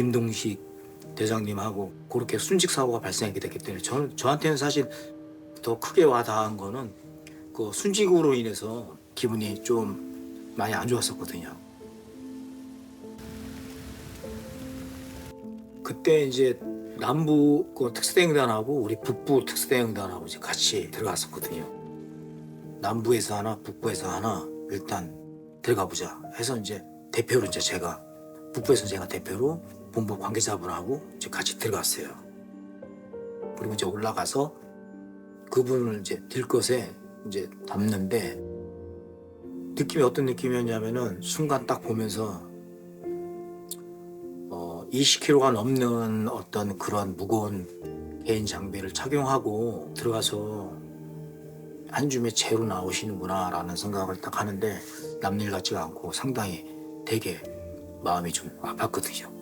김동식 대장님하고 그렇게 순직 사고가 발생하게 됐기 때문에 저는 저한테는 사실 더 크게 와닿은 거는 그 순직으로 인해서 기분이 좀 많이 안 좋았었거든요. 그때 이제 남부 그 특수대응단하고 우리 북부 특수대응단하고 이제 같이 들어갔었거든요. 남부에서 하나, 북부에서 하나 일단 들어가 보자 해서 이제 대표로 이제 제가 북부에서 제가 대표로 본부 관계자분하고 이제 같이 들어갔어요. 그리고 이제 올라가서 그분을 이제 들 것에 이제 담는데 느낌이 어떤 느낌이었냐면은 순간 딱 보면서 어 20kg가 넘는 어떤 그런 무거운 개인 장비를 착용하고 들어가서 한 줌의 채로 나오시는구나라는 생각을 딱 하는데 남일 같지가 않고 상당히 되게 마음이 좀 아팠거든요.